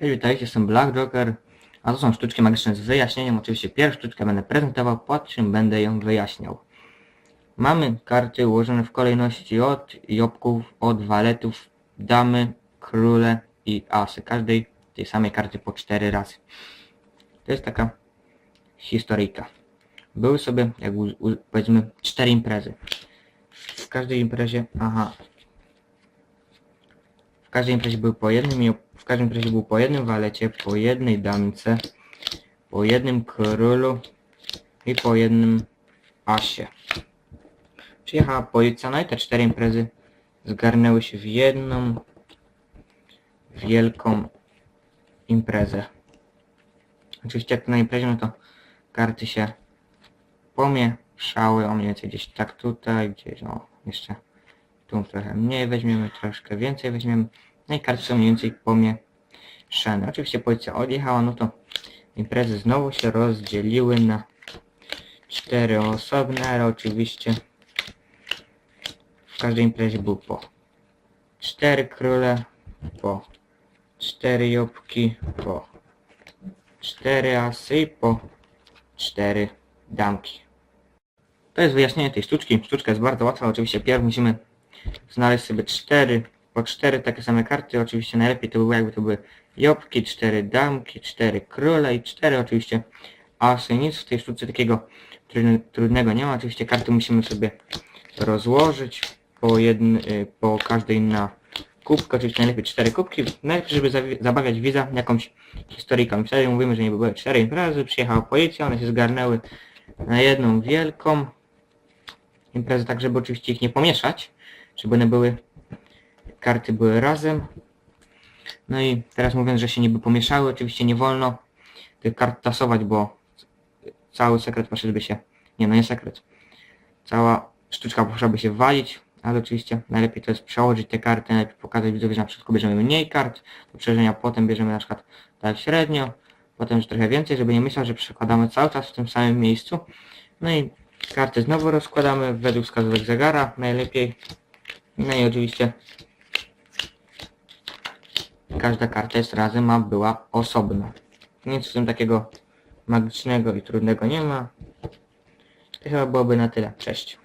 Cześć, witajcie, jestem Black Joker, a to są sztuczki magiczne z wyjaśnieniem. Oczywiście pierwszą sztuczkę będę prezentował, po czym będę ją wyjaśniał. Mamy karty ułożone w kolejności od jobków, od waletów, damy, króle i asy. Każdej tej samej karty po cztery razy. To jest taka historyjka. Były sobie, jak powiedzmy, cztery imprezy. W każdej imprezie, aha, w każdej był po jednym, w każdej imprezie był po jednym walecie, po jednej damce, po jednym królu i po jednym asie. Przyjechała policja, no i te cztery imprezy zgarnęły się w jedną wielką imprezę. Oczywiście jak na imprezie, no to karty się pomieszały, o mniej więcej gdzieś tak tutaj, gdzieś o jeszcze tu trochę mniej weźmiemy, troszkę więcej weźmiemy. No i karty są mniej więcej pomieszane. Oczywiście policja odjechała, no to imprezy znowu się rozdzieliły na cztery osobne, ale oczywiście w każdej imprezie był po cztery króle, po cztery jobki, po cztery asy i po cztery damki. To jest wyjaśnienie tej sztuczki. Sztuczka jest bardzo łatwa. Oczywiście pierw musimy znaleźć sobie cztery, po cztery takie same karty. Oczywiście najlepiej to by było jakby to były jobki, cztery damki, cztery króle i cztery oczywiście asy. Nic w tej sztuce takiego trudne- trudnego nie ma. Oczywiście karty musimy sobie rozłożyć po, jedn, y, po każdej na kubkę. Oczywiście najlepiej cztery kubki. Najlepiej, żeby zabawiać widza jakąś historyką. Wtedy mówimy, że nie były cztery imprezy. Przyjechała policja, one się zgarnęły na jedną wielką imprezę, tak żeby oczywiście ich nie pomieszać, żeby one były, karty były razem. No i teraz mówiąc, że się niby pomieszały, oczywiście nie wolno tych kart tasować, bo cały sekret poszedłby się, nie no nie sekret, cała sztuczka poszłaby się walić, ale oczywiście najlepiej to jest przełożyć te karty, najlepiej pokazać widzowi, że na początku bierzemy mniej kart do przełożenia, potem bierzemy na przykład tak średnio, potem już trochę więcej, żeby nie myślał, że przekładamy cały czas w tym samym miejscu. No i karty znowu rozkładamy według wskazówek zegara najlepiej. No i oczywiście każda karta jest razem, a była osobno. Nic w tym takiego magicznego i trudnego nie ma. To chyba byłoby na tyle. Cześć.